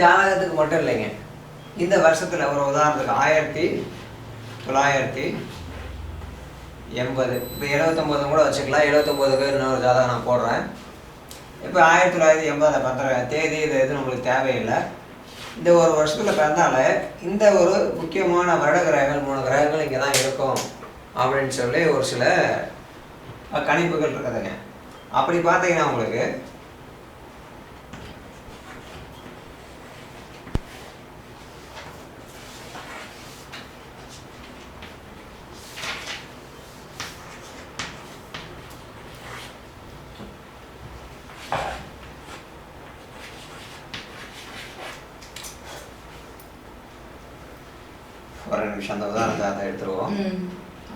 ஜாதகத்துக்கு மட்டும் இல்லைங்க. இந்த வருஷத்தில் ஒரு உதாரணத்துக்கு ஆயிரத்தி தொள்ளாயிரத்தி எண்பது. இப்போ எழுபத்தொம்போது கூட வச்சுக்கலாம். எழுபத்தொம்போதுக்கு இன்னொரு ஜாதகம் நான் போடுறேன். இப்போ ஆயிரத்தி தொள்ளாயிரத்தி எண்பதில் பிறந்த தேதி இது எதுவும் உங்களுக்கு தேவையில்லை. இந்த ஒரு வருஷத்தில் பிறந்தால இந்த ஒரு முக்கியமான வருட கிரகங்கள் மூணு கிரகங்கள் இங்கே தான் இருக்கும் அப்படின்னு சொல்லி ஒரு சில கணிப்புகள் இருக்குதுங்க. அப்படி பார்த்தீங்கன்னா உங்களுக்கு ஒரு நிமிஷம் அந்த உதாரண ஜாதகம் எடுத்துருவோம் ம்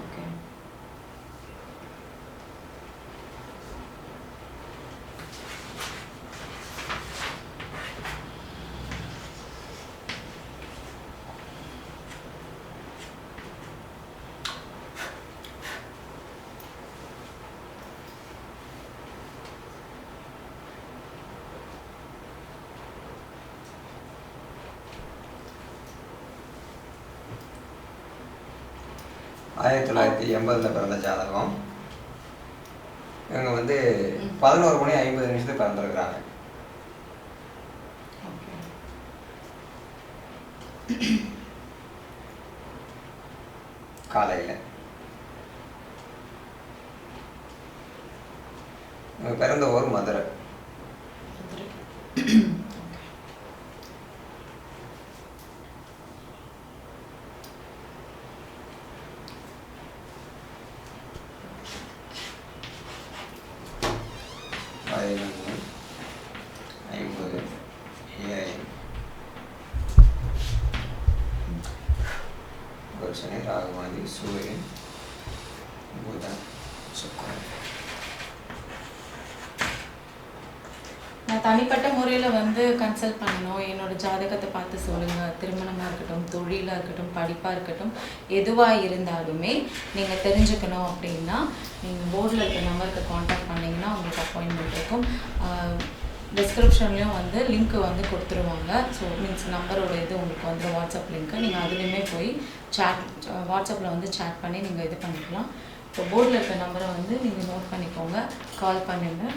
ஓகே ஆயிரத்தி தொள்ளாயிரத்தி எண்பதில் பிறந்த ஜாதகம். இவங்க வந்து பதினோரு மணி ஐம்பது நிமிஷத்துக்கு பிறந்திருக்கிறாங்க. காலையில். இவங்க பிறந்த ஊர் மதுரை பதினொன்று ஐம்பது ஏழு ஒரு சனி ராகுமாதி சூரியன் புதன் சுக்கரன் நான் தனிப்பட்ட முறையில் வந்து கன்சல்ட் பண்ணணும். என்னோட ஜாதகத்தை பார்த்து சொல்லுங்கள் திருமணமாக இருக்கட்டும் தொழிலாக இருக்கட்டும் படிப்பாக இருக்கட்டும் எதுவாக இருந்தாலுமே நீங்கள் தெரிஞ்சுக்கணும் அப்படின்னா நீங்கள் போர்டில் இருக்க நம்பருக்கு காண்டாக்ட் பண்ணிங்கன்னா உங்களுக்கு அப்பாயின்மெண்ட் இருக்கும். டிஸ்கிரிப்ஷன்லேயும் வந்து லிங்க் வந்து கொடுத்துருவாங்க. ஸோ மீன்ஸ் நம்பரோட இது உங்களுக்கு வந்து வாட்ஸ்அப் லிங்க்கு நீங்கள் அதுலேயுமே போய் சேட் வாட்ஸ்அப்பில் வந்து சேட் பண்ணி நீங்கள் இது பண்ணிக்கலாம். இப்போ போர்டில் இருக்க நம்பரை வந்து நீங்கள் நோட் பண்ணிக்கோங்க. கால் பண்ணுங்கள்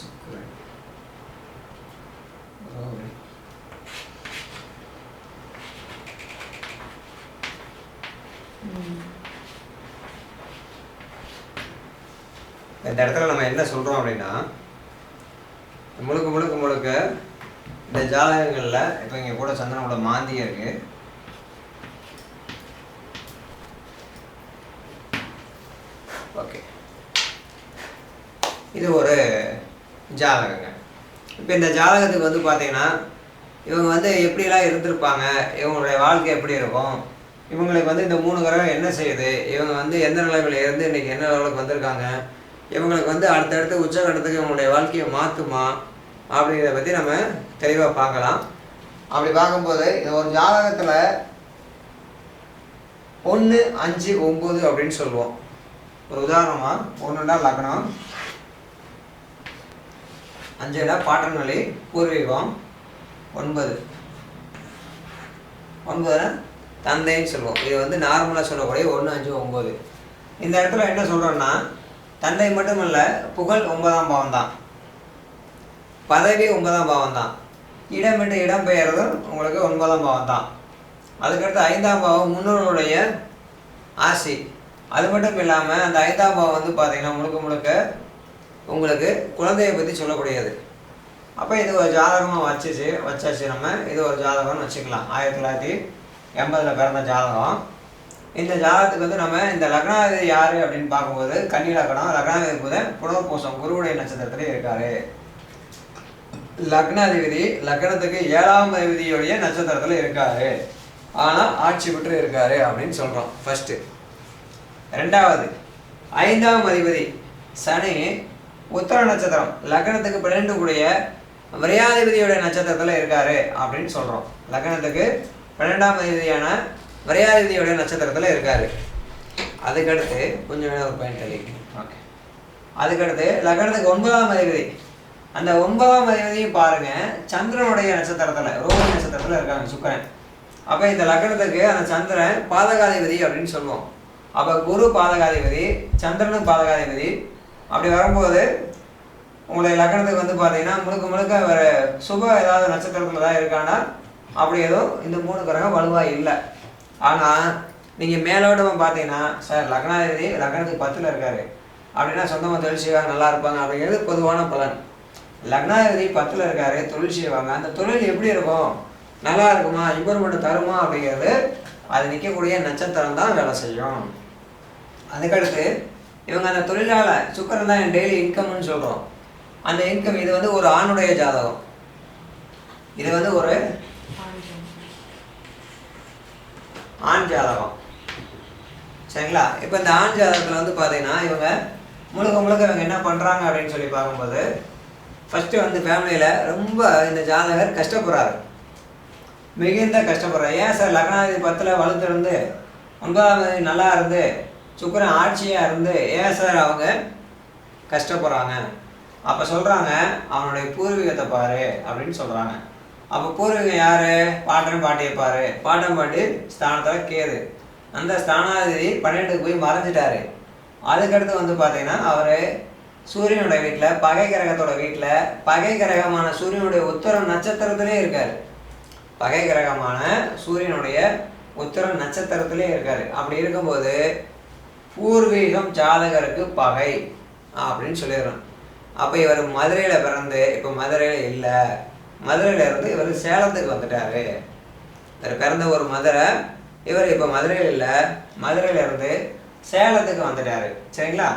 சுக்கரன் ராகு ம் இந்த இடத்துல நம்ம என்ன சொல்கிறோம் அப்படின்னா முழுக்க முழுக்க முழுக்க இந்த ஜாதகங்களில் இப்போ இங்கே கூட சந்திரனோட மாந்தியம் இருக்கு. ஓகே. இது ஒரு ஜாதகங்க. இப்போ இந்த ஜாதகத்துக்கு வந்து பார்த்தீங்கன்னா இவங்க வந்து எப்படிலாம் இருந்திருப்பாங்க இவங்களுடைய வாழ்க்கை எப்படி இருக்கும் இவங்களுக்கு வந்து இந்த மூணு கிரகம் என்ன செய்யுது இவங்க வந்து எந்த நிலைமையில இருந்து இன்னைக்கு என்ன லெவலுக்கு வந்திருக்காங்க இவங்களுக்கு வந்து அடுத்தடுத்து உச்சகட்டத்துக்கு இவங்களுடைய வாழ்க்கையை மாற்றுமா அப்படிங்கிறத பற்றி நம்ம தெளிவாக பார்க்கலாம். அப்படி பார்க்கும்போது இந்த ஒரு ஜாதகத்தில் ஒன்று அஞ்சு ஒம்பது அப்படின்னு சொல்லுவோம். ஒரு உதாரணமாக ஒன்றுனா லக்னம் அஞ்சுடா பாட்டன்வழி பூர்வீகம் ஒன்பது. ஒன்பது தந்தைன்னு சொல்லுவோம். இது வந்து நார்மலாக சொல்லக்கூடிய ஒன்று அஞ்சு ஒம்பது இந்த இடத்துல என்ன சொல்கிறோன்னா தந்தை மட்டும் இல்லை புகழ் ஒன்பதாம் பாவம் தான் பதவி ஒன்பதாம் பாவம் தான் இடம் விட்டு இடம் பெயர்தல் உங்களுக்கு ஒன்பதாம் பாவம் தான் அதுக்கடுத்து ஐந்தாம் பாவம் முன்னோருடைய ஆசி. அது மட்டும் இல்லாமல் அந்த ஐந்தாம் பாவம் வந்து பார்த்தீங்கன்னா முழுக்க முழுக்க உங்களுக்கு குழந்தையை பற்றி சொல்லக்கூடியது. அப்போ இது ஒரு ஜாதகமாக வச்சுச்சு வச்சாச்சு நம்ம. இது ஒரு ஜாதகம்னு வச்சுக்கலாம். ஆயிரத்தி தொள்ளாயிரத்தி எண்பதில் பிறந்த ஜாதகம். இந்த ஜாதகத்துக்கு வந்து நம்ம இந்த லக்னாதிபதி யார் அப்படின்னு பார்க்கும்போது கன்னி லக்னம் லக்னாதிபதி புதன் புனர்பூசம் குருவுடைய நட்சத்திரத்திலே இருக்காரு. லக்னாதிபதி லக்னத்துக்கு ஏழாம் அதிபதியுடைய நட்சத்திரத்தில் இருக்காரு. ஆனால் ஆட்சி பெற்று இருக்காரு அப்படின்னு சொல்கிறோம் ஃபர்ஸ்ட் ரெண்டாவது. ஐந்தாம் அதிபதி சனி உத்தர நட்சத்திரம். லக்னத்துக்கு பன்னெண்டு கூடிய விரையாதிபதியுடைய நட்சத்திரத்தில் இருக்காரு அப்படின்னு சொல்கிறோம் லக்னத்துக்கு பன்னெண்டாம் அதிபதியான விரையாதிபதியுடைய நட்சத்திரத்தில் இருக்காரு. அதுக்கடுத்து கொஞ்சம் ஒரு பாயிண்ட் தள்ளி ஓகே அதுக்கடுத்து லக்னத்துக்கு ஒன்பதாம் அதிபதி. அந்த ஒன்பதாம் அதிபதியும் பாருங்க சந்திரனுடைய நட்சத்திரத்துல ரோஹி நட்சத்திரத்துல இருக்காங்க சுக்கிரன். அப்ப இந்த லக்னத்துக்கு அந்த சந்திரன் பாதகாதிபதி அப்படின்னு சொல்லுவோம். அப்ப குரு பாதகாதிபதி சந்திரனும் பாதகாதிபதி. அப்படி வரும்போது உங்களுடைய லக்னத்துக்கு வந்து பார்த்தீங்கன்னா முழுக்க முழுக்க வேற சுப ஏதாவது நட்சத்திரத்துல தான் இருக்கானா? அப்படி எதுவும் இந்த மூணு கிரகம் வலுவா இல்லை. ஆனால் நீங்கள் மேலோட்டமாக பார்த்தீங்கன்னா சார் லக்னாதிபதி லக்னத்துக்கு பத்தில் இருக்கார். அப்படின்னா சொந்தமாக தொழில் செய்வாங்க நல்லா இருப்பாங்க அப்படிங்கிறது பொதுவான பலன். லக்னாதிபதி பத்தில் இருக்கார் தொழில் செய்வாங்க. அந்த தொழில் எப்படி இருக்கும்? நல்லா இருக்குமா? இம்ப்ரூவ்மெண்ட் தருமா? அப்படிங்கிறது அது நிற்கக்கூடிய நட்சத்திரம் தான் வேலை செய்யும். அதுக்கடுத்து இவங்க அந்த தொழிலாள சுக்கரன் தான் டெய்லி இன்கம்னு சொல்கிறோம் அந்த இன்கம் இது வந்து ஒரு ஆணுடைய ஜாதகம். இது வந்து ஒரு ஆண் ஜாதகம். சரிங்களா? இப்போ இந்த ஆண் ஜாதகத்தில் வந்து பார்த்தீங்கன்னா இவங்க முழுக்க முழுக்க இவங்க என்ன பண்ணுறாங்க அப்படின்னு சொல்லி பார்க்கும்போது ஃபஸ்ட்டு வந்து ஃபேமிலியில் ரொம்ப இந்த ஜாதகர் கஷ்டப்படுறாரு. மிகுந்த கஷ்டப்படுறாரு. ஏன் சார்? லக்னாதிபதி பத்தில் வளர்த்துருந்து ஒன்பதாவது நல்லா இருந்து சுக்கரன் ஆட்சியாக இருந்து ஏன் சார் அவங்க கஷ்டப்படுறாங்க? அப்போ சொல்கிறாங்க அவனுடைய பூர்வீகத்தை பாரு அப்படின்னு சொல்கிறாங்க அப்போ பூர்வீகம் யார்? பாட்டன் பாட்டியை பாரு. பாட்டன் பாட்டி ஸ்தானத்தில் கேது அந்த ஸ்தானாதிபதி பன்னெண்டுக்கு போய் மறைஞ்சிட்டாரு. அதுக்கடுத்து வந்து பார்த்தீங்கன்னா அவர் சூரியனோட வீட்டில் பகை கிரகத்தோட வீட்டில் பகை கிரகமான சூரியனுடைய உத்தரம் நட்சத்திரத்திலே இருக்கார். பகை கிரகமான சூரியனுடைய உத்தரம் நட்சத்திரத்திலே இருக்கார். அப்படி இருக்கும்போது பூர்வீகம் ஜாதகருக்கு பகை அப்படின்னு சொல்லிடுறோம் அப்போ இவர் மதுரையில் பிறந்து இப்போ மதுரையில் இல்லை. மதுரையில் இருந்து இவர் சேலத்துக்கு வந்துட்டார். இவர் பிறந்த ஒரு மதுரை. இவர் இப்போ மதுரையில் இல்லை. மதுரையில் இருந்து சேலத்துக்கு வந்துட்டார். சரிங்களா?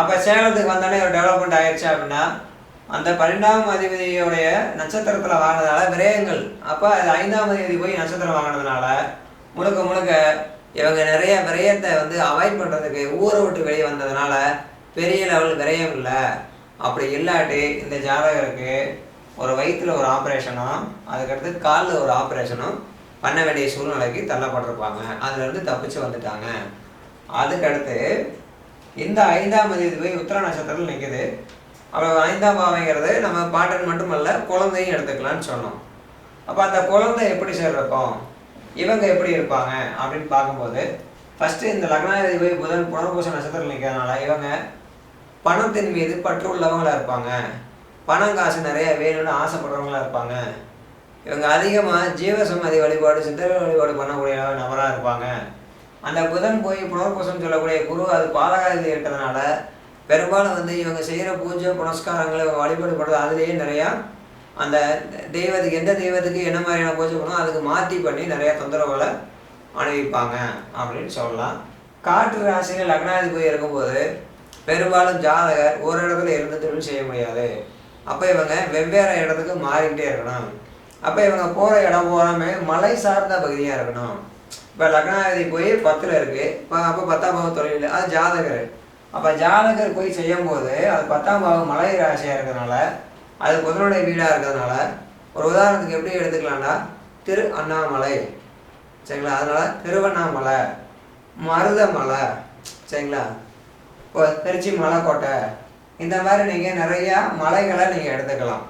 அப்போ சேலத்துக்கு வந்தோடனே இவர் டெவலப்மெண்ட் ஆயிடுச்சு அப்படின்னா அந்த பன்னெண்டாம் அதிபதியோடைய நட்சத்திரத்தில் வாங்கினதால விரயங்கள். அப்போ அது ஐந்தாம் அதிபதி போய் நட்சத்திரம் வாங்கினதுனால முழுக்க முழுக்க இவங்க நிறைய விரயத்தை வந்து அவாய்ட் பண்ணுறதுக்கு ஊரை விட்டு வெளியே வந்ததுனால பெரிய லெவல் விரயம் இல்லை. அப்படி இல்லாட்டி இந்த ஜாதகருக்கு ஒரு வயிற்றில் ஒரு ஆப்ரேஷனும் அதுக்கடுத்து காலில் ஒரு ஆப்ரேஷனும் பண்ண வேண்டிய சூழ்நிலைக்கு தள்ளப்பட்டிருப்பாங்க. அதுலேருந்து தப்பிச்சு வந்துட்டாங்க. அதுக்கடுத்து இந்த ஐந்தாம் தேதி போய் உத்திர நட்சத்திரத்தில் நிற்குது அப்புறம் ஐந்தாம் பாவைங்கிறது நம்ம பாட்டன் மட்டுமல்ல குழந்தையும் எடுத்துக்கலாம்னு சொன்னோம். அப்போ அந்த குழந்தை எப்படி சார் இருக்கும்? இவங்க எப்படி இருப்பாங்க? அப்படின்னு பார்க்கும்போது ஃபஸ்ட்டு இந்த லக்னாதிபதி போய் புதன் புனர்பூச நட்சத்திரம் நிற்கிறதுனால இவங்க பணத்தின் மீது பற்று உள்ளவங்களா இருப்பாங்க. பணம் காசு நிறைய வேணும்னு ஆசைப்படுறவங்களா இருப்பாங்க. இவங்க அதிகமாக ஜீவசமாதி வழிபாடு சித்திர வழிபாடு பண்ணக்கூடிய நபராக இருப்பாங்க. அந்த புதன் போய் புனர்பூசம் சொல்லக்கூடிய குரு அது பாதகாதி இருக்கிறதுனால பெரும்பாலும் வந்து இவங்க செய்கிற பூஜை புனஸ்காரங்களை இவங்க வழிபாடு பண்ணுறது அதுலேயே நிறையா அந்த தெய்வத்துக்கு எந்த தெய்வத்துக்கு என்ன மாதிரியான பூஜை பண்ணோ அதுக்கு மாற்றி பண்ணி நிறையா தொந்தரவுகளை அணிவிப்பாங்க அப்படின்னு சொல்லலாம். காற்று ராசியில் லக்னாதிபதி இருக்கும்போது பெரும்பாலும் ஜாதகர் ஒரு இடத்துல இருந்து தொழில் செய்ய முடியாது. அப்போ இவங்க வெவ்வேறு இடத்துக்கு மாறிக்கிட்டே இருக்கணும். அப்போ இவங்க போகிற இடம் போகாம மலை சார்ந்த பகுதியாக இருக்கணும். இப்போ லக்னாதிபதி போய் பத்தில் இருக்குது இப்போ அப்போ பத்தாம் பாவம் தொழில் அது ஜாதகர். அப்போ ஜாதகர் போய் செய்யும்போது அது பத்தாம் பாவம் மலை ராசியாக இருக்கிறதுனால அது புதனுடைய வீடாக இருக்கிறதுனால ஒரு உதாரணத்துக்கு எப்படி எடுத்துக்கலாம்னா திரு அண்ணாமலை. சரிங்களா? அதனால் திருவண்ணாமலை மருதமலை. சரிங்களா? இப்போ திருச்சி மலைக்கோட்டை. இந்த மாதிரி நீங்கள் நிறையா மலைகளை நீங்கள் எடுத்துக்கலாம்.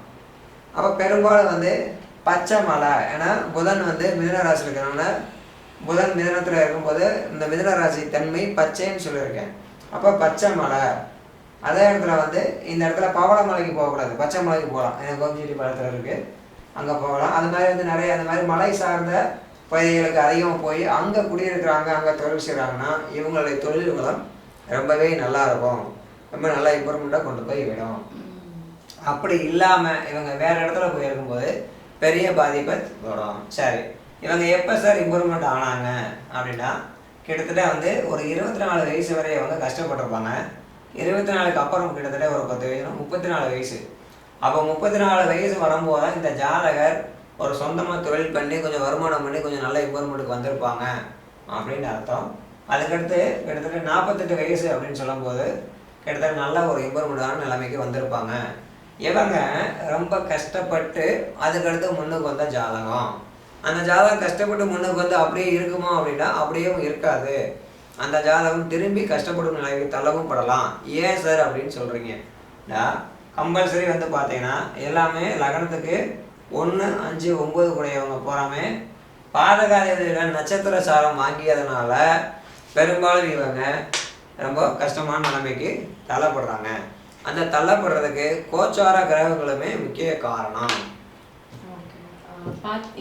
அப்போ பெரும்பாலும் வந்து பச்சை மலை ஏன்னா புதன் வந்து மிதனராசியில் இருக்கிறனால புதன் மிதனத்தில் இருக்கும்போது இந்த மிதனராசி தன்மை பச்சைன்னு சொல்லியிருக்கேன். அப்போ பச்சை மலை அதே இடத்துல வந்து இந்த இடத்துல பவளமலைக்கு போகக்கூடாது. பச்சை மலைக்கு போகலாம். எனக்கு கோபிச்செட்டி பழத்தில் இருக்குது அங்கே போகலாம். அது மாதிரி வந்து நிறைய அந்த மாதிரி மலை சார்ந்த பகுதிகளுக்கு அதிகமாக போய் அங்கே குடியிருக்கிறாங்க அங்கே தொழில் செய்கிறாங்கன்னா இவங்களுடைய தொழில் வளம் ரொம்பவே நல்லா இருக்கும். ரொம்ப நல்லா இம்ப்ரூவ்மெண்ட்டாக கொண்டு போய் விடும். அப்படி இல்லாமல் இவங்க வேறு இடத்துல போய் இருக்கும்போது பெரிய பாதிப்பை வரும் சரி இவங்க எப்போ சார் இம்ப்ரூவ்மெண்ட் ஆனாங்க அப்படின்னா கிட்டத்தட்ட வந்து ஒரு இருபத்தி நாலு வயசு வரை இவங்க கஷ்டப்பட்டிருப்பாங்க. இருபத்தி நாலுக்கு அப்புறம் கிட்டத்தட்ட ஒரு பத்து வயசு முப்பத்தி நாலு வயசு. அப்போ முப்பத்தி நாலு வயசு வரும்போது தான் இந்த ஜாதகர் ஒரு சொந்தமாக தொழில் பண்ணி கொஞ்சம் வருமானம் பண்ணி கொஞ்சம் நல்ல இம்ப்ரூவ்மெண்ட்டுக்கு வந்திருப்பாங்க. அப்படின்னு அர்த்தம். அதுக்கடுத்து கிட்டத்தட்ட நாற்பத்தெட்டு வயசு அப்படின்னு சொல்லும்போது கிட்டத்தட்ட நல்ல ஒரு இம்ப்ரூவ்மெண்டான நிலைமைக்கு வந்திருப்பாங்க. இவங்க ரொம்ப கஷ்டப்பட்டு அதுக்கடுத்து முன்னுக்கு வந்த ஜாதகம். அந்த ஜாதகம் கஷ்டப்பட்டு முன்னுக்கு வந்து அப்படியே இருக்குமா அப்படின்னா அப்படியும் இருக்காது. அந்த ஜாதகம் திரும்பி கஷ்டப்படும் நிலைக்கு தள்ளவும் படலாம். ஏன் சார் அப்படின்னு சொல்கிறீங்க கம்பல்சரி வந்து பார்த்தீங்கன்னா எல்லாமே லக்னத்துக்கு ஒன்று அஞ்சு ஒம்பது கூடையவங்க போகிறாமே பாதகாதிபதியில் நட்சத்திர சாரம் வாங்கியதுனால பெரும்பாலும் இவங்க ரொம்ப கஷ்டமான நிலைமைக்கு தள்ளப்படுறாங்க. அந்த தள்ளப்படுறதுக்கு கோச்சார கிரகங்களுமே முக்கிய காரணம்.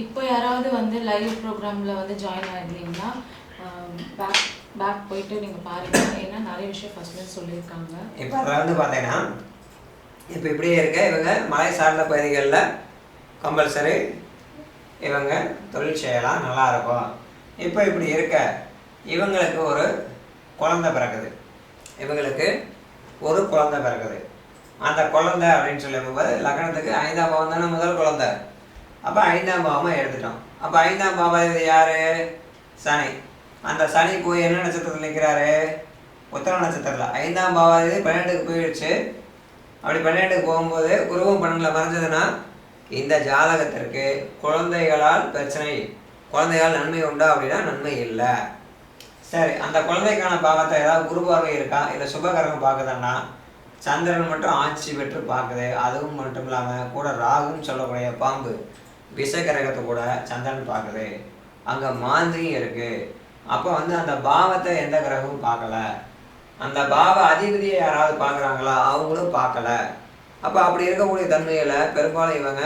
இப்போ யாராவது வந்து லைவ் ப்ரோக்ராமில் வந்து ஜாயின் ஆகிருந்தீங்கன்னா பேக் பேக் போயிட்டு நீங்கள் பாருங்க. ஏன்னா நிறைய விஷயம் ஃபர்ஸ்ட்லேருந்து சொல்லியிருக்காங்க. இப்போ அதில் வந்து பார்த்தீங்கன்னா இப்போ இப்படியே இருக்க. இவங்க மலை சார்ந்த பகுதிகளில் கம்பல்சரி இவங்க தொழில் செய்யலாம் நல்லா இருக்கும் இப்போ இப்படி இருக்க இவங்களுக்கு ஒரு குழந்தை பிறக்குது. இவங்களுக்கு ஒரு குழந்தை பிறக்குது. அந்த குழந்தை அப்படின்னு சொல்லும்போது லக்னத்துக்கு ஐந்தாம் பாவம் தானே முதல் குழந்தை. அப்போ ஐந்தாம் பாவமாக எடுத்துட்டோம். அப்போ ஐந்தாம் பாவம் இது யார்? சனி. அந்த சனி போய் என்ன நட்சத்திரத்தில் நிற்கிறாரு உத்தர நட்சத்திரத்தில். ஐந்தாம் பாவாதி பன்னெண்டுக்கு போயிடுச்சு. அப்படி பன்னெண்டுக்கு போகும்போது குருவும் பன்னெண்டில் மறைஞ்சதுன்னா இந்த ஜாதகத்திற்கு குழந்தைகளால் பிரச்சனை குழந்தைகளால் நன்மை உண்டா அப்படின்னா நன்மை இல்லை. சரி அந்த குழந்தைக்கான பாவத்தை ஏதாவது குரு பார்வை இருக்கா? இல்லை சுபகரகம் பார்க்குதுன்னா சந்திரன் மட்டும் ஆட்சி பெற்று பார்க்குது அதுவும் மட்டும் இல்லாமல் கூட ராகுன்னு சொல்லக்கூடிய பாம்பு விஷகிரகத்தை கூட சந்திரன் பார்க்குது. அங்கே மாந்திரியும் இருக்குது அப்போ வந்து அந்த பாவத்தை எந்த கிரகமும் பார்க்கல. அந்த பாவ அதிபதியை யாராவது பார்க்குறாங்களா? அவங்களும் பார்க்கல. அப்போ அப்படி இருக்கக்கூடிய தன்மையில் பெரும்பாலும் இவங்க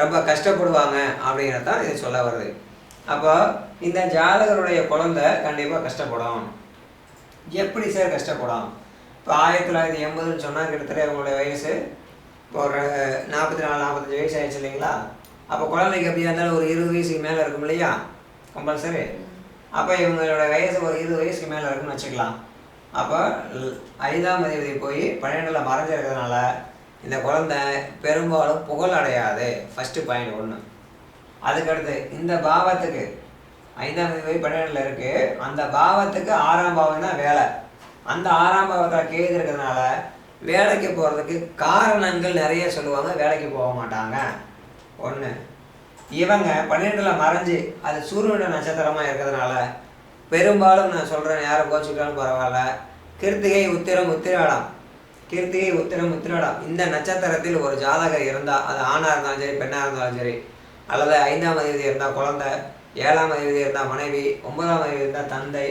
ரொம்ப கஷ்டப்படுவாங்க அப்படிங்கிறதான் இது சொல்ல வருது. அப்போ இந்த ஜாதகருடைய குழந்தை கண்டிப்பாக கஷ்டப்படும். எப்படி சார் கஷ்டப்படும்? இப்போ ஆயிரத்தி தொள்ளாயிரத்தி எண்பதுன்னு சொன்னால் கிட்டத்தட்ட அவங்களுடைய வயசு இப்போ ஒரு நாற்பத்தி நாலு நாற்பத்தஞ்சு வயசு ஆயிடுச்சு இல்லைங்களா? அப்போ குழந்தைக்கு எப்படியா இருந்தாலும் ஒரு இருபது வயசுக்கு மேலே இருக்கும் இல்லையா? கம்பல்சரி அப்போ இவங்களோட வயசு ஒரு இருபது வயசுக்கு மேலே இருக்குன்னு வச்சுக்கலாம். அப்போ ஐந்தாம் அதிபதி போய் பன்னெண்டில் மறைஞ்சிருக்கிறதுனால இந்த குழந்தை பெரும்பாலும் புகழ் அடையாது. ஃபஸ்ட்டு பாயிண்ட் ஒன்று அதுக்கடுத்து இந்த பாவத்துக்கு ஐந்தாம் போய் பன்னெண்டில் இருக்குது அந்த பாவத்துக்கு ஆறாம் பாவம் தான் வேலை. அந்த ஆறாம் பாவத்தில் கேது இருக்கிறதுனால வேலைக்கு போகிறதுக்கு காரணங்கள் நிறைய சொல்லுவாங்க வேலைக்கு போக மாட்டாங்க. ஒன்று இவங்க பன்னெண்டில் மறைஞ்சு அது சூரியனோட நட்சத்திரமாக இருக்கிறதுனால பெரும்பாலும் நான் சொல்கிறேன் யாரை கோச்சுக்கிட்டாலும் பரவாயில்ல. கிருத்திகை உத்திரம் உத்திராடம். கிருத்திகை உத்திரம் உத்திராடம். இந்த நட்சத்திரத்தில் ஒரு ஜாதகர் இருந்தால் அது ஆணாக இருந்தாலும் சரி பெண்ணாக இருந்தாலும் சரி அல்லது ஐந்தாம் தேதி இருந்தால் குழந்தை ஏழாம் அதிபதி இருந்தால் மனைவி ஒன்பதாம் அதிபதி இருந்தால் தந்தை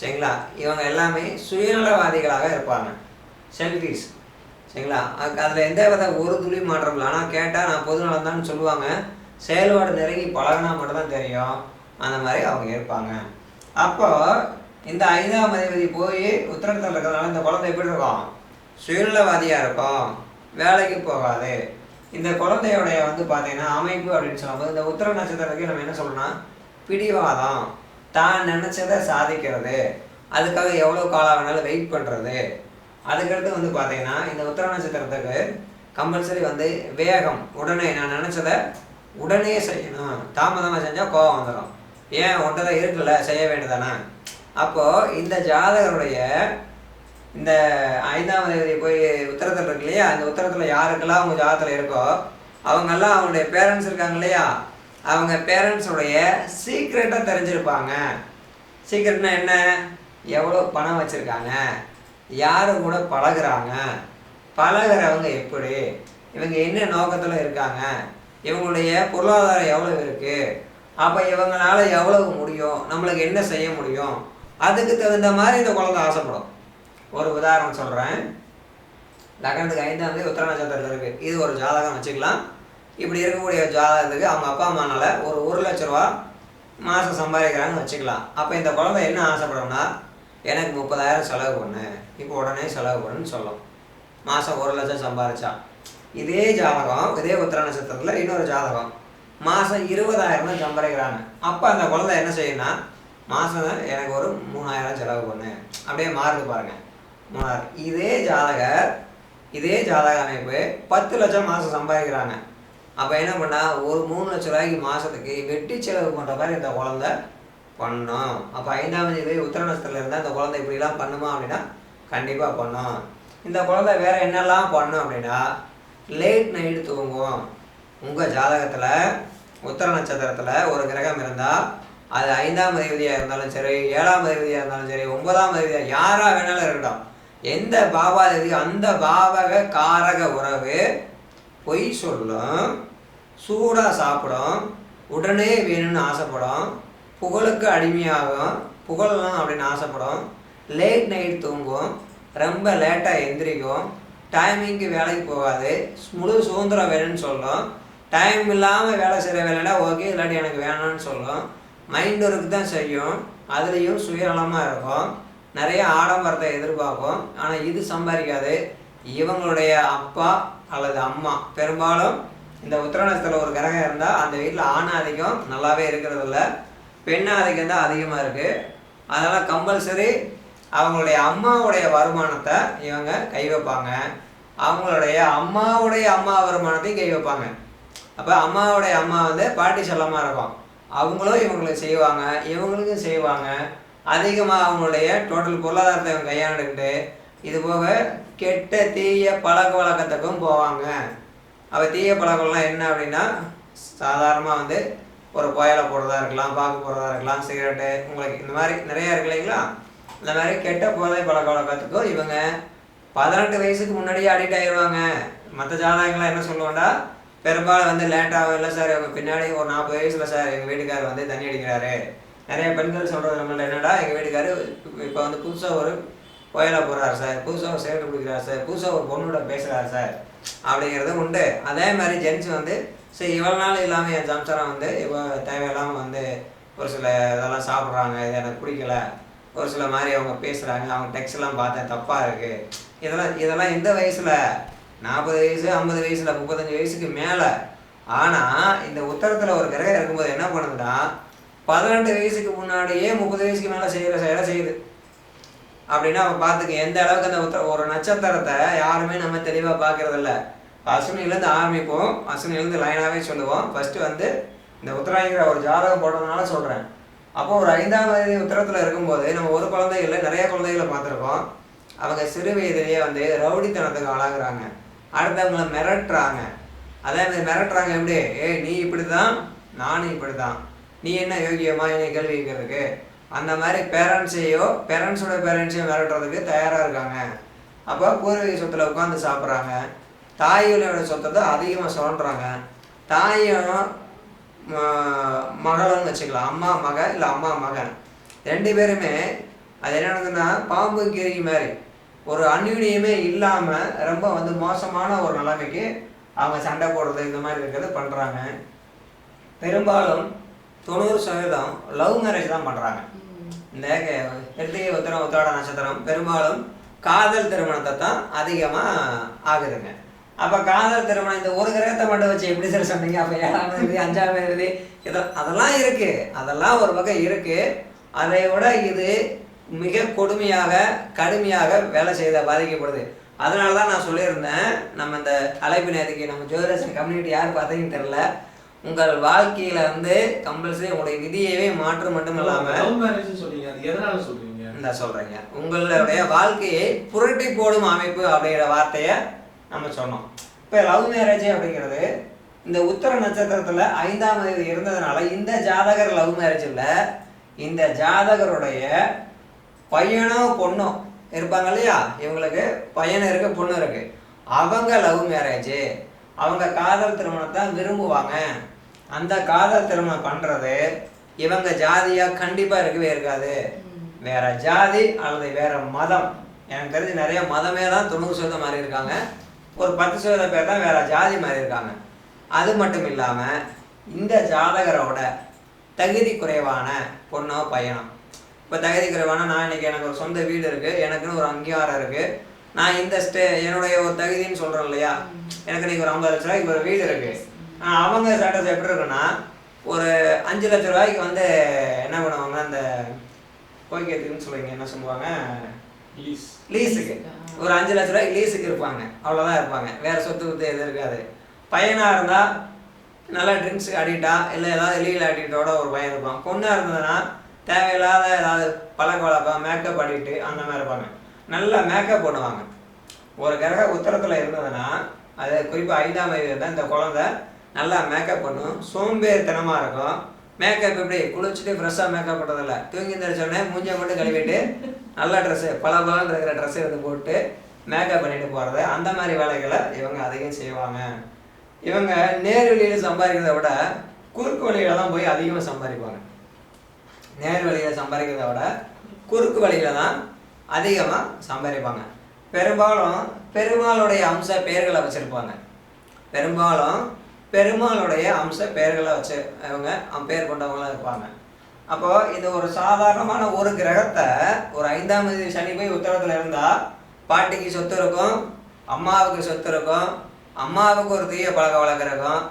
சரிங்களா? இவங்க எல்லாமே சுயநலவாதிகளாக இருப்பாங்க. செல்ஃபிஸ் சரிங்களா? அதில் எந்த வித ஒரு துளி மாற்றம் இல்லை. ஆனால் கேட்டால் நான் பொதுநலம் தான் சொல்லுவாங்க. செயல்பாடு நெருங்கி பழகினா மட்டும்தான் தெரியும். அந்த மாதிரி அவங்க இருப்பாங்க. அப்போ இந்த ஐந்தாம் அதிபதி போய் உத்தரத்தில் இருக்கிறதுனால இந்த குழந்தை எப்படி இருக்கும்? சுயநலவாதியாக இருக்கும். வேலைக்கு போகாது. இந்த குழந்தையோடைய வந்து பார்த்தீங்கன்னா அமைப்பு அப்படின்னு சொல்லும்போது இந்த உத்தர நட்சத்திரத்துக்கு நம்ம என்ன சொல்லணும்னா பிடிவாதம். தான் நினச்சதை சாதிக்கிறது. அதுக்காக எவ்வளோ காலம் வேணாலும் வெயிட் பண்ணுறது அதுக்கடுத்து வந்து பார்த்தீங்கன்னா இந்த உத்தர நட்சத்திரத்துக்கு கம்பல்சரி வந்து வேகம். உடனே நான் நினச்சதை உடனே செய்யணும். தாமதமாக செஞ்சால் கோபம் வந்துடும் ஏன்? ஒன்றதை இருக்குல்ல செய்ய வேண்டியதானே அப்போது இந்த ஜாதகருடைய இந்த ஐந்தாம் தேதி போய் உத்தரத்தில் இருக்கு இல்லையா? அந்த உத்தரத்தில் யாருக்கெல்லாம் அவங்க ஜாதகத்தில் இருக்கோ அவங்கெல்லாம் அவங்களுடைய பேரண்ட்ஸ் இருக்காங்க இல்லையா? அவங்க பேரண்ட்ஸோடைய சீக்ரெட்டாக தெரிஞ்சிருப்பாங்க. சீக்ரெட்னா என்ன? எவ்வளோ பணம் வச்சுருக்காங்க? யார் கூட பழகுறாங்க? பழகுறவங்க எப்படி? இவங்க என்ன நோக்கத்தில் இருக்காங்க? இவங்களுடைய பொருளாதாரம் எவ்வளோ இருக்குது அப்போ இவங்களால எவ்வளவு முடியும்? நம்மளுக்கு என்ன செய்ய முடியும்? அதுக்கு தகுந்த மாதிரி இந்த குழந்தை ஆசைப்படும். ஒரு உதாரணம் சொல்கிறேன் லக்னத்துக்கு ஐந்தாம் தேதி உத்தர நட்சத்திரத்தில் இருக்குது இது ஒரு ஜாதகம் வச்சுக்கலாம். இப்படி இருக்கக்கூடிய ஜாதகத்துக்கு அவங்க அப்பா அம்மானால் ஒரு ஒரு லட்ச ரூபா மாதம் சம்பாதிக்கிறாங்கன்னு வச்சுக்கலாம். அப்போ இந்த குழந்தை என்ன ஆசைப்படும்னா எனக்கு முப்பதாயிரம் செலவு பண்ணு. இப்போ உடனே செலவு பண்ணுன்னு சொல்லும். மாதம் ஒரு லட்சம் சம்பாதிச்சா இதே ஜாதகம் இதே உத்திர நட்சத்திரத்தில் இன்னொரு ஜாதகம். மாதம் இருபதாயிரம் தான் சம்பாதிக்கிறாங்க. அப்போ அந்த குழந்தை என்ன செய்யும்னா மாதம் எனக்கு ஒரு மூணாயிரம் செலவு பண்ணு. அப்படியே மாறுது பாருங்கள் மூணாயிரம் இதே ஜாதகர் இதே ஜாதக அமைப்பு பத்து லட்சம் மாதம் சம்பாதிக்கிறாங்க. அப்போ என்ன பண்ணால் ஒரு மூணு லட்ச ரூபாய்க்கு மாதத்துக்கு வெட்டி செலவு பண்ணுற மாதிரி இந்த குழந்தை பண்ணோம். அப்போ ஐந்தாம் தேதி உத்தர நட்சத்திரத்தில் இருந்தால் இந்த குழந்தை இப்படிலாம் பண்ணுமா அப்படின்னா கண்டிப்பாக பண்ணும். இந்த குழந்தை வேற என்னெல்லாம் பண்ணும் அப்படின்னா லேட் நைட்டு தூங்கும். உங்கள் ஜாதகத்தில் உத்தர நட்சத்திரத்தில் ஒரு கிரகம் இருந்தால் அது ஐந்தாம் அதிபதியாக இருந்தாலும் சரி ஏழாம் அதிபதியாக இருந்தாலும் சரி ஒன்பதாம் அதிபதியாக யாராக வேணாலும் இருக்கட்டும். எந்த பாவாதிபதி அந்த பாவக காரக உறவு பொய் சொல்லும். சூடாக சாப்பிடும். உடனே வேணும்னு ஆசைப்படும். புகழுக்கு அடிமையாகும். புகழலாம் அப்படின்னு ஆசைப்படும். லேட் நைட் தூங்கும். ரொம்ப லேட்டாக எந்திரிக்கும். டைமிங்க்கு வேலைக்கு போகாது. முழு சுதந்திரம் வேணும்னு சொல்லும். டைம் இல்லாமல் வேலை செய்கிற வேலைனா ஓகே இல்லாட்டி எனக்கு வேணாம்னு சொல்லும். மைண்ட் ஒர்க் தான் செய்யும். அதுலேயும் சுயநலமாக இருக்கும். நிறைய ஆடம்பரத்தை எதிர்பார்க்கும். ஆனால் இது சம்பாதிக்காது. இவங்களுடைய அப்பா அல்லது அம்மா பெரும்பாலும் இந்த உத்திரணத்தில் ஒரு கிரகம் இருந்தால் அந்த வீட்டில் ஆண் ஆதிக்கம் நல்லாவே இருக்கிறது பெண் ஆதிக்கம் தான் அதிகமாக இருக்குது அதனால் கம்பல்சரி அவங்களுடைய அம்மாவுடைய வருமானத்தை இவங்க கை வைப்பாங்க அவங்களுடைய அம்மாவுடைய அம்மா வருமானத்தையும் கை வைப்பாங்க அப்போ அம்மாவுடைய அம்மா வந்து பாட்டி செல்லமாக இருக்கும் அவங்களும் இவங்களுக்கு செய்வாங்க இவங்களுக்கும் செய்வாங்க. அதிகமாக அவங்களுடைய டோட்டல் பொருளாதாரத்தை இவங்க கையாண்டுக்கிட்டு இது போக கெட்ட தீய பழக்க வழக்கத்துக்கும் போவாங்க. அப்போ தீய பழக்கம்லாம் என்ன அப்படின்னா சாதாரணமாக வந்து ஒரு புயலை போடுறதா இருக்கலாம் பாக்கு போடுறதா இருக்கலாம் சிகரெட்டு உங்களுக்கு இந்த மாதிரி நிறையா இருக்கு இல்லைங்களா? இந்த மாதிரி கெட்ட போதை பழக்க வழக்கத்துக்கும் இவங்க பதினெட்டு வயசுக்கு முன்னாடியே அடிக்ட் ஆயிடுவாங்க மற்ற ஜாதகங்கள்லாம் என்ன சொல்லுவோம்டா பெரும்பாலும் வந்து லேட்டாகும் இல்லை சார் இவங்க பின்னாடி ஒரு நாற்பது வயசில் சார் எங்கள் வீட்டுக்கார் வந்து தண்ணி அடிக்கிறாரு. நிறைய பெண்கள் சொல்கிறது நம்மள்ட்ட என்னடா எங்கள் வீட்டுக்காரு இப்போ வந்து புதுசாக ஒரு புயலை போடுறாரு சார் புதுசாக ஒரு சிகரெட் பிடிக்கிறாரு சார் புதுசாக ஒரு பொண்ணோட பேசுகிறாரு சார் அப்படிங்கிறது உண்டு. அதே மாதிரி ஜென்ஸ் வந்து சரி இவ்வளோ நாள் இல்லாமல் என் சம்சாரம் வந்து இப்போ தேவையில்லாமல் வந்து ஒரு சில இதெல்லாம் சாப்பிட்றாங்க இது எனக்கு பிடிக்கல. ஒரு சில மாதிரி அவங்க பேசுகிறாங்க அவங்க டெக்ஸ்ட் எல்லாம் பார்த்தேன் தப்பாக இருக்குது இதெல்லாம் இதெல்லாம் எந்த வயசில் நாற்பது வயசு ஐம்பது வயசில் முப்பத்தஞ்சு வயசுக்கு மேலே. ஆனால் இந்த உத்தரத்தில் ஒரு கிரகம் இருக்கும்போது என்ன பண்ணுதுன்னா பதினெட்டு வயசுக்கு முன்னாடியே முப்பது வயசுக்கு மேலே செய்கிற செயலை செய்யுது. அப்படின்னா அவன் பார்த்துக்க எந்த அளவுக்கு அந்த உத்தர ஒரு நட்சத்திரத்தை யாருமே நம்ம தெளிவாக பார்க்கறதில்ல. அசுனிலேருந்து ஆரம்பிப்போம். அசுனிலேருந்து லைனாகவே சொல்லுவோம். ஃபஸ்ட்டு வந்து இந்த உத்தராயங்கிற ஒரு ஜாதகம் போடுறதுனால சொல்கிறேன் அப்போ ஒரு ஐந்தாம் வயது உத்தரத்தில் இருக்கும்போது நம்ம ஒரு குழந்தைகள நிறைய குழந்தைகளை பார்த்துருக்கோம். அவங்க சிறு வயதிலேயே வந்து ரவுடித்தனத்துக்கு ஆளாகிறாங்க. அடுத்தவங்கள மிரட்டுறாங்க. அதே மாதிரி மிரட்டுறாங்க எப்படி? ஏய் நீ இப்படி தான் நானும் இப்படி தான் நீ என்ன யோகியமா? என்னை கேள்வி கேட்கறதுக்கு. அந்த மாதிரி பேரண்ட்ஸையோ பேரண்ட்ஸோட பேரண்ட்ஸையும் விளையாடுறதுக்கு தயாராக இருக்காங்க. அப்போ பூர்வீக சொத்தில் உட்காந்து சாப்பிட்றாங்க. தாயோட சொத்தை தான் அதிகமாக சொல்கிறாங்க தாயும் மகளும்னு வச்சுக்கலாம். அம்மா மக இல்லை அம்மா மகன். ரெண்டு பேருமே அது என்ன நடக்குதுன்னா பாம்பு கிரி மாதிரி. ஒரு அந்யுனியமே இல்லாமல் ரொம்ப வந்து மோசமான ஒரு நிலைமைக்கு அவங்க சண்டை போடுறது இந்த மாதிரி இருக்கிறது பண்ணுறாங்க பெரும்பாலும் தொண்ணூறு சதவீதம் லவ் மேரேஜ் தான் பண்ணுறாங்க இந்த கிருத்திகை உத்தரம் உத்தரோட நட்சத்திரம் பெரும்பாலும் காதல் திருமணத்தை தான் அதிகமாக ஆகுதுங்க. அப்போ காதல் திருமணம் இந்த ஒரு கிரகத்தை மட்டும் வச்சு எப்படி சார் சொன்னீங்க? அப்போ ஏழாம் தேதி அஞ்சாம் தேதி இதெல்லாம் அதெல்லாம் இருக்குது அதெல்லாம் ஒரு வகை இருக்குது அதை விட இது மிக கொடுமையாக கடுமையாக வேலை செய்த பாதிக்கப்படுது. அதனால தான் நான் சொல்லியிருந்தேன் நம்ம இந்த அழைப்பு நேரத்துக்கு நம்ம ஜோதிடர்சன் கம்யூனிட்டி யார் பார்த்தீங்கன்னு தெரில உங்கள் வாழ்க்கையில வந்து கம்பல்சரி உங்களுடைய விதியவே மாற்றம் மட்டும் இல்லாமல் மேரேஜ் சொல்றீங்க உங்களுடைய வாழ்க்கையை புரட்டி போடும் அமைப்பு அப்படிங்கிற வார்த்தையை நம்ம சொன்னோம். இப்போ லவ் மேரேஜ் அப்படிங்கிறது இந்த உத்தர நட்சத்திரத்துல ஐந்தாம் தேதி இருந்ததுனால இந்த ஜாதகர் லவ் மேரேஜ் இல்ல இந்த ஜாதகருடைய பையனோ பொண்ணோ இருப்பாங்க இல்லையா? இவங்களுக்கு பையன் இருக்கு பொண்ணு இருக்கு. அவங்க லவ் மேரேஜ் அவங்க காதல் திருமணத்தை விரும்புவாங்க. அந்த காதல் திருமணம் பண்ணுறது இவங்க ஜாதியாக கண்டிப்பாக இருக்கவே இருக்காது. வேற ஜாதி அல்லது வேற மதம். எனக்கு தெரிஞ்சு நிறைய மதமே தான் தொண்ணூறு சதவீதம் மாறி இருக்காங்க. ஒரு பத்து சதவீதம் பேர் தான் வேற ஜாதி மாறி இருக்காங்க. அது மட்டும் இல்லாமல் இந்த ஜாதகரோட தகுதி குறைவான பொண்ணோ பையனோ. இப்போ தகுதி குறைவான நான் இன்னைக்கு எனக்கு ஒரு சொந்த வீடு இருக்குது எனக்குன்னு ஒரு அங்கீகாரம் இருக்குது நான் இந்த ஸ்டே என்னுடைய ஒரு தகுதின்னு சொல்றேன் இல்லையா? எனக்கு இன்னைக்கு ஒரு ஐம்பது லட்ச ரூபாய்க்கு ஒரு வீடு இருக்கு. ஆனா அவங்க ஸ்டேட்டஸ் எப்படி இருக்குன்னா ஒரு அஞ்சு லட்ச ரூபாய்க்கு வந்து என்ன பண்ணுவாங்க அந்த கோய்க்கிறதுக்குன்னு சொல்லுவீங்க என்ன சொல்லுவாங்க? ப்ளீஸ் லீஸுக்கு ஒரு அஞ்சு லட்ச ரூபாய்க்கு லீஸுக்கு இருப்பாங்க. அவ்வளோதான் இருப்பாங்க. வேற சொத்து குத்து எதுவும் இருக்காது. பையனாக இருந்தால் நல்லா ட்ரிங்க்ஸ் அடிக்டா இல்லை ஏதாவது லீல் அடிக்டோட ஒரு பையன் இருப்பான். பொண்ணாக இருந்ததுன்னா தேவையில்லாத ஏதாவது பழக்க வழக்கம் மேக்கப் அடிக்ட்டு அந்த மாதிரி இருப்பாங்க. நல்லா மேக்கப் பண்ணுவாங்க ஒரு கிரக உத்தரத்தில் இருந்ததுன்னா அது குறிப்பாக ஐந்தாம் வயது இருந்தால் இந்த குழந்தை நல்லா மேக்கப் பண்ணும். சோம்பேறித்தனமாக இருக்கும். மேக்கப் எப்படி குளிச்சுட்டு ஃப்ரெஷ்ஷாக மேக்கப் பண்ணுறதில்ல தூங்கி தெரிச்சோடனே மூஞ்சை மட்டும் கழுவிட்டு நல்ல ட்ரெஸ்ஸு பல பலன் இருக்கிற ட்ரெஸ்ஸை எடுத்து போட்டு மேக்கப் பண்ணிட்டு போகிறது அந்த மாதிரி வேலைகளை இவங்க அதிகம் செய்வாங்க. இவங்க நேர்வழியில் சம்பாதிக்கிறத விட குறுக்கு வழியில தான் போய் அதிகமாக சம்பாதிப்பாங்க. நேர்வழியில் சம்பாதிக்கிறத விட குறுக்கு வழியில தான் அதிகமாக சம்பாதிப்பாங்க. பெரும்பாலும் பெருமாளுடைய அம்ச பெயர்களை வச்சுருப்பாங்க. பெரும்பாலும் பெருமாளுடைய அம்ச பெயர்களை வச்சு இவங்க அவன் பேர் கொண்டவங்களாம் இருப்பாங்க. அப்போது இது ஒரு சாதாரணமான ஒரு கிரகத்தை ஒரு ஐந்தாம் தேதி சனி போய் உத்தரத்தில் இருந்தால் பாட்டிக்கு சொத்து இருக்கும் அம்மாவுக்கு சொத்து இருக்கும் அம்மாவுக்கு ஒரு தீய பழக்க வழக்கம் இருக்கும்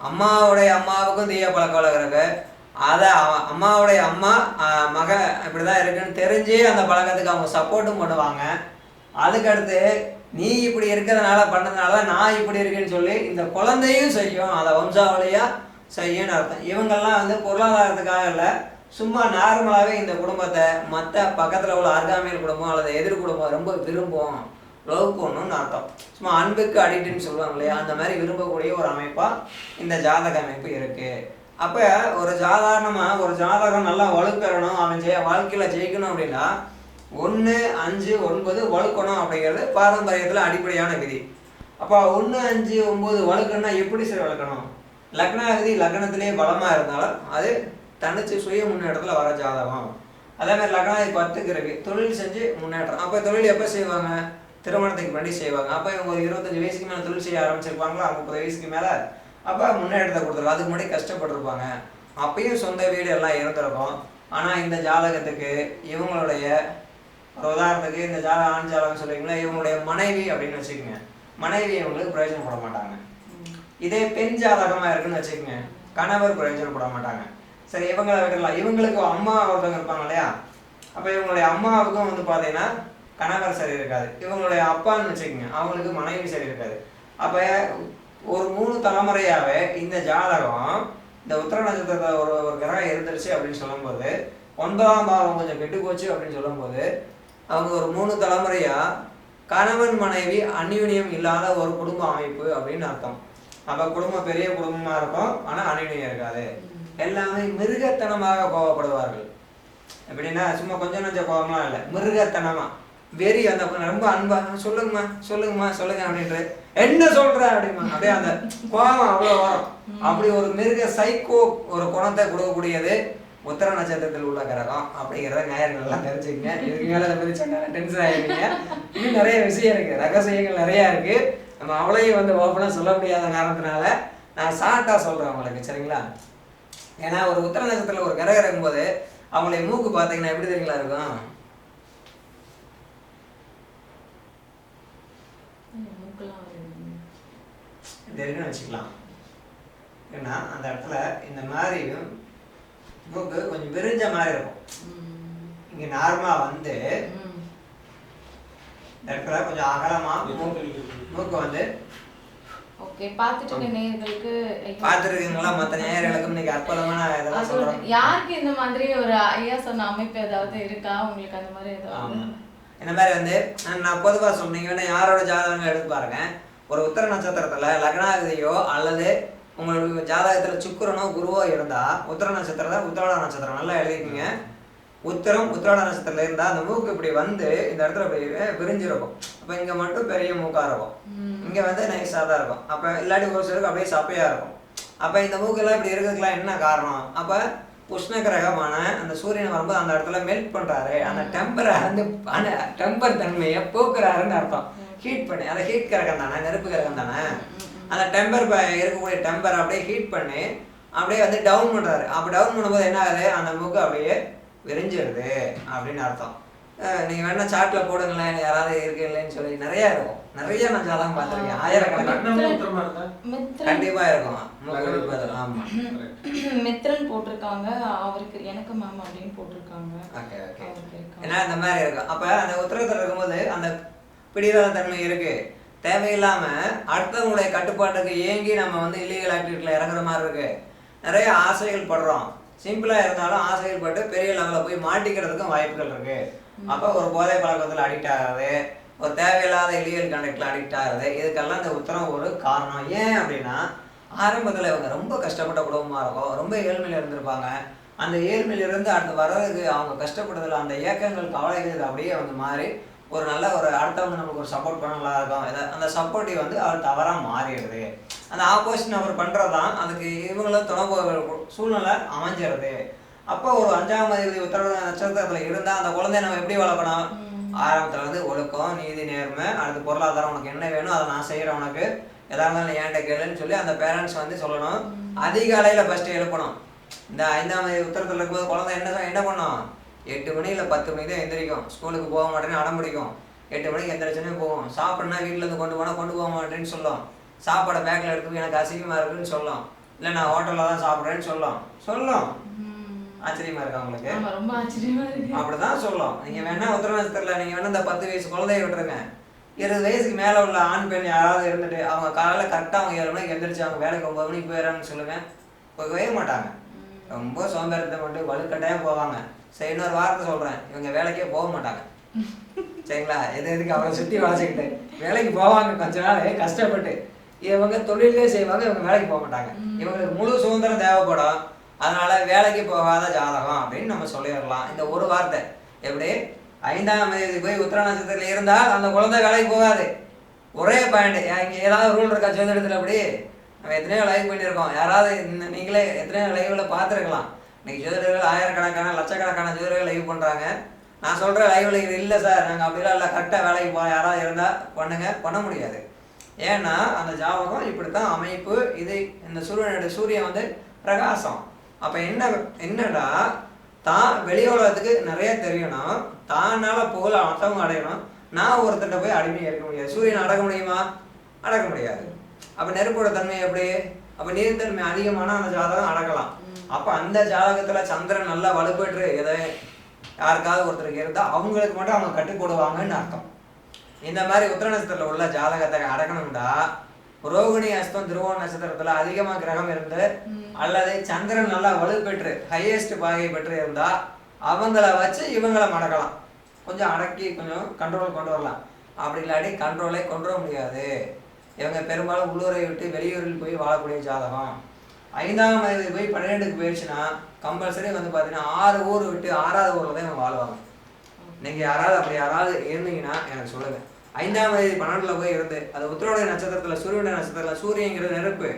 அம்மாவுடைய அம்மாவுக்கும் தீய பழக்க வழக்கம் இருக்குது அதை அவன் அம்மாவுடைய அம்மா மக இப்படி தான் இருக்குன்னு தெரிஞ்சு அந்த பழக்கத்துக்கு அவங்க சப்போர்ட்டும் பண்ணுவாங்க. அதுக்கடுத்து நீ இப்படி இருக்கிறதுனால பண்ணதுனால தான் நான் இப்படி இருக்கேன்னு சொல்லி இந்த குழந்தையும் செய்யும். அதை வம்சாவளியாக செய்யும்னு அர்த்தம். இவங்கெல்லாம் வந்து பொருளாதாரத்துக்காக இல்லை சும்மா நார்மலாகவே இந்த குடும்பத்தை மற்ற பக்கத்தில் உள்ள அருகாமையில் குடும்பம் அல்லது எதிர் குடும்பம் ரொம்ப விரும்பும் லவ் பண்ணணும்னு அர்த்தம். சும்மா அன்புக்கு அடிக்டுன்னு சொல்லுவாங்க இல்லையா? அந்த மாதிரி விரும்பக்கூடிய ஒரு அமைப்பாக இந்த ஜாதக அமைப்பு இருக்குது அப்போ ஒரு சாதாரணமாக ஒரு ஜாதகம் நல்லா வலுப்பெறணும் அவன் ஜெய வாழ்க்கையில் ஜெயிக்கணும் அப்படின்னா ஒன்று அஞ்சு ஒன்பது வழுக்கணும் அப்படிங்கிறது பாரம்பரியத்தில் அடிப்படையான விதி. அப்போ ஒன்று அஞ்சு ஒம்பது வழுக்கணும்னா எப்படி சரி வளர்க்கணும் லக்னாதிபதி லக்னத்திலேயே பலமாக இருந்தாலும் அது தனிச்சு சுய முன்னேற்றத்தில் வர ஜாதகம். அதே மாதிரி லக்னாதிபதி பத்துக்கு இருக்கு. தொழில் செஞ்சு முன்னேற்றம். அப்போ தொழில் எப்போ செய்வாங்க? திருமணத்துக்கு முன்னாடி செய்வாங்க. அப்போ இவங்க ஒரு இருபத்தஞ்சு வயசுக்கு மேலே தொழில் செய்ய ஆரம்பிச்சிருப்பாங்களா? முப்பது வயசுக்கு மேலே? அப்போ முன்னேற்றத்தை கொடுத்துருவோம் அதுக்கு முன்னாடி கஷ்டப்பட்டிருப்பாங்க. அப்பயும் சொந்த வீடு எல்லாம் இருந்திருக்கும். ஆனால் இந்த ஜாதகத்துக்கு இவங்களுடைய ஒரு உதாரணத்துக்கு இந்த ஜாத ஆண் ஜாதகம் சொல்றீங்களா இவங்களுடைய மனைவி அப்படின்னு வச்சுக்கோங்க. மனைவி இவங்களுக்கு பிரயோஜனப்பட மாட்டாங்க. இதே பெண் ஜாதகமாக இருக்குன்னு வச்சுக்கோங்க. கணவர் பிரயோஜனப்பட மாட்டாங்க. சரி இவங்களை விடலாம் இவங்களுக்கு அம்மா ஒருத்தவங்க இருப்பாங்க இல்லையா? அப்போ இவங்களுடைய அம்மாவுக்கும் வந்து பார்த்தீங்கன்னா கணவர் சரி இருக்காது. இவங்களுடைய அப்பான்னு வச்சுக்கோங்க. அவங்களுக்கு மனைவி சரி இருக்காது. அப்போ ஒரு மூணு தலைமுறையாகவே இந்த ஜாதகம் இந்த உத்தர நட்சத்திரத்தில் ஒரு ஒரு கிரகம் இருந்துருச்சு அப்படின்னு சொல்லும்போது ஒன்பதாம் பாவம் கொஞ்சம் கெட்டு போச்சு அப்படின்னு சொல்லும்போது அவங்க ஒரு மூணு தலைமுறையாக கணவன் மனைவி அந்யூன்யம் இல்லாத ஒரு குடும்ப அமைப்பு அப்படின்னு அர்த்தம். அப்போ குடும்பம் பெரிய குடும்பமாக இருக்கும் ஆனால் அந்யூன்யம் இருக்காது. எல்லாமே மிருகத்தனமாக கோவப்படுவார்கள். எப்படின்னா சும்மா கொஞ்சம் கொஞ்சம் கோபமாக இல்லை மிருகத்தனமாக வெறி அந்த ரொம்ப அன்பாக சொல்லுங்கம்மா சொல்லுங்கம்மா சொல்லுங்க அப்படின்ட்டு என்ன சொல்ற அப்படிமா? அப்படியே அந்த கோவம் அவ்வளோ வரும். அப்படி ஒரு மிருக சைக்கோ ஒரு குணத்தை கொடுக்கக்கூடியது உத்தர நட்சத்திரத்தில் உள்ள கிரகம் அப்படிங்கிறத நேயர்கள் எல்லாம் தெரிஞ்சுக்கங்க. இதுக்கு மேலே அதை பற்றி சொன்னா டென்ஷன் ஆகிடுங்க இன்னும் நிறைய விஷயம் இருக்கு. ரகசியங்கள் நிறையா இருக்கு. நம்ம அவளையும் வந்து ஓப்பனாக சொல்ல முடியாத காரணத்தினால நான் ஷார்ட்டாக சொல்கிறேன் அவங்களுக்கு சரிங்களா? ஏன்னா ஒரு உத்தர நட்சத்திரத்தில் ஒரு கிரகம் இருக்கும்போது அவங்களுடைய மூக்கு பார்த்தீங்கன்னா எப்படி தெரியுங்களா இருக்கும்? மூக்கெல்லாம் இது இருக்குன்னு வச்சுக்கலாம் ஏன்னா அந்த இடத்துல இந்த மாதிரி மூக்கு கொஞ்சம் விரிஞ்ச மாதிரி இருக்கும். இங்கே நார்மலாக வந்து. இந்த இடத்துல கொஞ்சம் அகலமாக மூக்கு வந்து ஓகே பார்த்துட்டு நேயர்களுக்கு. பார்த்துருக்கீங்களா மற்ற நேயர்களுக்கும் இன்னைக்கு அற்புதமான இதெல்லாம் சொல்கிறோம் யாருக்கு இந்த மாதிரி ஒரு ஐயா சொன்ன அமைப்பு ஏதாவது இருக்கா உங்களுக்கு அந்த மாதிரி ஏதாவது ஆமா. இந்த மாதிரி வந்து நான் பொதுவாக சொன்னீங்கன்னா யாரோட ஜாதகங்கள் எடுத்து பாருங்க ஒரு உத்தர நட்சத்திரத்துல லக்னாதிபதியோ அல்லது உங்களுக்கு ஜாதகத்துல சுக்கிரனோ குருவோ இருந்தா உத்தர நட்சத்திரத்தை உத்திராட நட்சத்திரம் நல்லா எழுதிக்கங்க. உத்தரம் உத்திராட நட்சத்திரத்துல இருந்தா அந்த மூக்கு இப்படி வந்து இந்த இடத்துல இப்படி விரிஞ்சிருக்கும். அப்ப இங்க மட்டும் பெரிய மூக்கா இருக்கும். இங்க வந்து நைஸாக தான் இருக்கும். அப்ப இல்லாட்டி ஒரு சிலருக்கு அப்படியே சப்பையா இருக்கும். அப்ப இந்த மூக்கெல்லாம் இப்படி இருக்கிறதுக்குலாம் என்ன காரணம்? அப்ப உஷ்ண கிரகமான அந்த சூரியன் வரும்போது அந்த இடத்துல மெல்ட் பண்றாரு. அந்த டெம்பரை வந்து அந்த டெம்பர் தன்மையை போக்குறாருன்னு அர்த்தம். ஹீட் பண்ணி. அந்த ஹீட் கிரகம் தானே நெருப்பு கிரகம் தானே அந்த டெம்பர் இருக்கக்கூடிய டெம்பர் அப்படியே ஹீட் பண்ணி. அப்படியே வந்து டவுன் பண்றாரு. அப்ப டவுன் பண்ணும்போது என்ன ஆகுது? அந்த மூக்கு அப்படியே விரிஞ்சிருது அப்படின்னு அர்த்தம். அஹ் நீங்க வேணா சாட்ல போடுங்களேன். யாராவது இருக்கு இல்லைன்னு சொல்லி நிறைய இருக்கும். நிறைய நான் ஜாதகம் பார்த்திருக்கேன். ஆயிரக்கணக்கான லக்னமும் உத்தரமா இருந்தா? மித்ரன் கண்டிப்பா இருக்கும். மித்ரன் போட்டிருக்காங்க. அவருக்கு எனக்கு மேம் அப்படின்னு போட்டிருக்காங்க. ஓகே ஓகே ஏன்னா இந்த மாதிரி இருக்கும். அப்ப அந்த உத்தரத்தில் இருக்கும்போது அந்த பிடிவாத தன்மை இருக்கு. தேவையில்லாம அடுத்தவங்களுடைய கட்டுப்பாட்டுக்கு ஏங்கி நம்ம வந்து இல்லீகல் ஆக்டிவிட்டியில் இறங்குற மாதிரி இருக்கு. நிறைய ஆசைகள் படுறோம். சிம்பிளா இருந்தாலும் ஆசைகள் பட்டு பெரிய லெவலில் போய் மாட்டிக்கிறதுக்கும் வாய்ப்புகள் இருக்கு. அப்போ ஒரு போதை பழக்கத்தில் அடிக்ட் ஆகிறது ஒரு தேவையில்லாத இல்லீகல் கண்டக்டில் அடிக்ட் ஆகிறது இதுக்கெல்லாம் இந்த உத்தரம் ஒரு காரணம். ஏன் அப்படின்னா ஆரம்பத்தில் இவங்க ரொம்ப கஷ்டப்பட்ட குடும்பமாக இருக்கும். ரொம்ப ஏழ்மையில் இருந்திருப்பாங்க. அந்த ஏழ்மையிலிருந்து அடுத்து வர்றதுக்கு அவங்க கஷ்டப்படுறதுல அந்த ஏக்கங்கள் கவலைகள் அப்படியே வந்து மாறி ஒரு நல்ல ஒரு அடுத்தவங்க நமக்கு ஒரு சப்போர்ட் பண்ண நல்லா இருக்கும். அந்த சப்போர்ட்டிவ் வந்து அவர் தவறாக மாறிடுது. அந்த ஆப்போசிட் அவர் பண்ணுறது தான் அதுக்கு இவங்களும் துணை சூழ்நிலை அமைஞ்சிருது. அப்போ ஒரு அஞ்சாம் அதிபதி உத்தரவு நட்சத்திரத்தில் இருந்தால் அந்த குழந்தைய நம்ம எப்படி வளர்க்கணும்? ஆரம்பத்தில் வந்து ஒழுக்கம் நீதி நேர்மை அடுத்து பொருளாதாரம் உனக்கு என்ன வேணும் அதை நான் செய்கிறேன் உனக்கு எதா இருந்தாலும் ஏன்ட்ட கேளுன்னு சொல்லி அந்த பேரண்ட்ஸ் வந்து சொல்லணும். அதிகாலையில் ஃபஸ்ட்டு எழுப்பணும். இந்த ஐந்தாம் தேதி உத்தரத்தில் இருக்கும்போது குழந்தை என்ன என்ன பண்ணும்? எட்டு மணி இல்லை பத்து மணிக்கு தான் எந்திரிக்கும். ஸ்கூலுக்கு போக மாட்டேன்னு அடம் பிடிக்கும். எட்டு மணிக்கு எந்திரிச்சோன்னே போகும் சாப்பிட்னா வீட்டில் இருந்து கொண்டு போனால் கொண்டு போக மாட்டேன்னு சொல்லும். சாப்பாடை பேக்கில் எடுத்து எனக்கு அசிங்கமாக இருக்குன்னு சொல்லும். இல்லை நான் ஹோட்டலில் தான் சாப்பிட்றேன்னு சொல்லும். சொல்லும். ஆச்சரியமா இருக்கா உங்களுக்கு? ரொம்ப ஆச்சரியமா இருக்கு. அப்படிதான் சொல்லும். நீங்க வேணா நட்சத்திரத்துல நீங்க வேணா இந்த பத்து வயசு குழந்தைய விட்டுருங்க. இருபது வயசுக்கு மேல உள்ள ஆண் பெண் யாராவது இருந்துட்டு அவங்க காலையில கரெக்டா அவங்க ஏழு மணிக்கு எந்திரிச்சு அவங்க வேலைக்கு ஒன்பது மணிக்கு போயிடறாங்கன்னு சொல்லுங்க. போகவே மாட்டாங்க. ரொம்ப சோம்பேறத்தை மட்டும் வலுக்கட்டாயம் போவாங்க. சரி இன்னொரு வார்த்தை சொல்றேன். இவங்க வேலைக்கே போக மாட்டாங்க. சரிங்களா? எது எதுக்கு அவரை சுத்தி வளைச்சிக்கிட்டு? வேலைக்கு போவாங்க கொஞ்ச நாள் கஷ்டப்பட்டு? இவங்க தொழிலே செய்வாங்க இவங்க வேலைக்கு போக மாட்டாங்க. இவங்களுக்கு முழு சுதந்திரம் தேவைப்படும். அதனால வேலைக்கு போகாத ஜாதகம் அப்படின்னு நம்ம சொல்லிடலாம். இந்த ஒரு வார்த்தை. எப்படி? ஐந்தாம் தேதி போய் உத்தர நட்சத்திரத்தில் இருந்தால் அந்த குழந்தை வேலைக்கு போகாது. ஒரே பாயிண்ட் இங்கே ஏதாவது ரூல் இருக்கா ஜோதிடத்தில் அப்படி? நம்ம எத்தனையோ லைவ் பண்ணியிருக்கோம். யாராவது நீங்களே எத்தனையோ லைவ்ல பார்த்துருக்கலாம். இன்னைக்கு ஜோதிடர்கள் ஆயிரக்கணக்கான லட்சக்கணக்கான ஜோதிடர்கள் லைவ் பண்ணுறாங்க நான் சொல்கிற லைவ்ல இது இல்லை சார். நாங்கள் அப்படிலாம் இல்லை. கரெக்டாக வேலைக்கு போக யாராவது இருந்தால் பண்ணுங்க. பண்ண முடியாது. ஏன்னா அந்த ஜாதகம் இப்படித்தான் அமைப்பு. இது இந்த சூரியனுடைய சூரியன் வந்து பிரகாசம். அப்போ என்ன என்னடா தான் வெளி உலகத்துக்கு நிறைய தெரியணும். தானால புகழ் மற்றவங்க அடையணும். நான் ஒருத்தர்கிட்ட போய் அடிமையாக இருக்க முடியாது. சூரியன் அடக்க முடியுமா? அடக்க முடியாது. அப்போ நெருப்போட தன்மை எப்படி? அப்போ நீர்த்தன்மை அதிகமான அந்த ஜாதகம் அடக்கலாம். அப்போ அந்த ஜாதகத்தில் சந்திரன் நல்லா வலுப்பெற்று எதை யாருக்காவது ஒருத்தருக்கு இருந்தால் அவங்களுக்கு மட்டும் அவங்க கட்டுப் போடுவாங்கன்னு அர்த்தம். இந்த மாதிரி உத்தர நட்சத்திரத்தில் உள்ள ஜாதகத்தை அடக்கணும்டா. ரோகிணி அஸ்தம் திருவோண நட்சத்திரத்துல அதிகமா கிரகம் இருந்து அல்லது சந்திரன் நல்லா வலுப்பெற்று ஹையஸ்ட் பாகை பெற்று இருந்தா அவங்கள வச்சு இவங்கள மடக்கலாம். கொஞ்சம் அடக்கி கொஞ்சம் கண்ட்ரோல் கொண்டு வரலாம். அப்படி இல்லாட்டி கண்ட்ரோலே கொண்டு வர முடியாது. இவங்க பெரும்பாலும் உள்ளூரை விட்டு வெளியூரில் போய் வாழக்கூடிய ஜாதகம். ஐந்தாம் வயது போய் பன்னிரெண்டுக்கு போயிடுச்சுன்னா கம்பல்சரி வந்து பார்த்தீங்கன்னா ஆறு ஊர் விட்டு ஆறாவது ஊரில் தான் இவங்க வாழ்வாங்க நீங்கள் யாராவது அப்படி யாராவது இருந்தீங்கன்னா எனக்கு சொல்லுங்க. ஐந்தாம் தேதி பன்னெண்டுல போய் இருந்து அது உத்திரோடைய நட்சத்திரத்துல சூரியனுடைய நட்சத்திரத்துல சூரியங்கிறது நெருப்பு.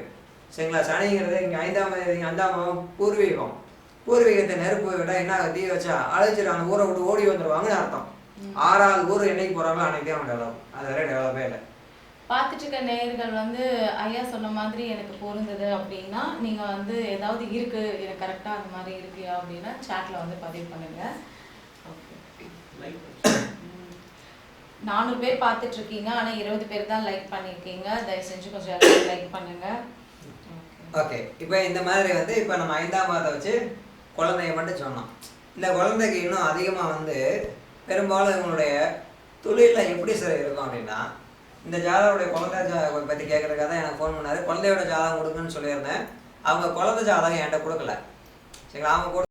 சரிங்களா? சனிங்கிறது இங்க ஐந்தாம் தேதி அஞ்சாம் பூர்வீகம். பூர்வீகத்தை நெருப்பு விட்டா என்ன? தீ வச்சா அழைச்சிட்டு அந்த ஊரை விட்டு ஓடி வந்துருவாங்கன்னு அர்த்தம். ஆறாவது ஊர் என்னைக்கு போறாங்களோ அன்னைக்கு தான் டெவலப் அது வரை டெவலப்பே இல்லை. பார்த்துட்டு இருக்க நேயர்கள் வந்து ஐயா சொன்ன மாதிரி எனக்கு பொருந்தது அப்படின்னா நீங்கள் வந்து ஏதாவது இருக்குது எனக்கு கரெக்டாக அந்த மாதிரி இருக்கியா அப்படின்னா சேட்டில் வந்து பதிவு பண்ணுங்கள் ஓகே லைக் நானூறு பேர் பார்த்துட்டு இருக்கீங்க ஆனால் இருபது பேர் தான் லைக் பண்ணியிருக்கீங்க. தயவு செஞ்சு கொஞ்சம் லைக் பண்ணுங்கள் ஓகே இப்போ இந்த மாதிரி வந்து இப்போ நம்ம ஐந்தாம் மாதத்தை வச்சு குழந்தைய மட்டும் சொன்னோம். இந்த குழந்தைக்கு இன்னும் அதிகமாக வந்து பெரும்பாலும் இவங்களுடைய தொழிலில் எப்படி சார் இருக்கும் அப்படின்னா இந்த ஜாதகருடைய குழந்தை ஜாதகம் பற்றி கேட்குறதுக்காக தான் எனக்கு ஃபோன் பண்ணாரு. குழந்தையோட ஜாதகம் கொடுங்கன்னு சொல்லியிருந்தேன். அவங்க குழந்தை ஜாதகம் என்கிட்ட கொடுக்கல. சரிங்களா? அவங்க கூட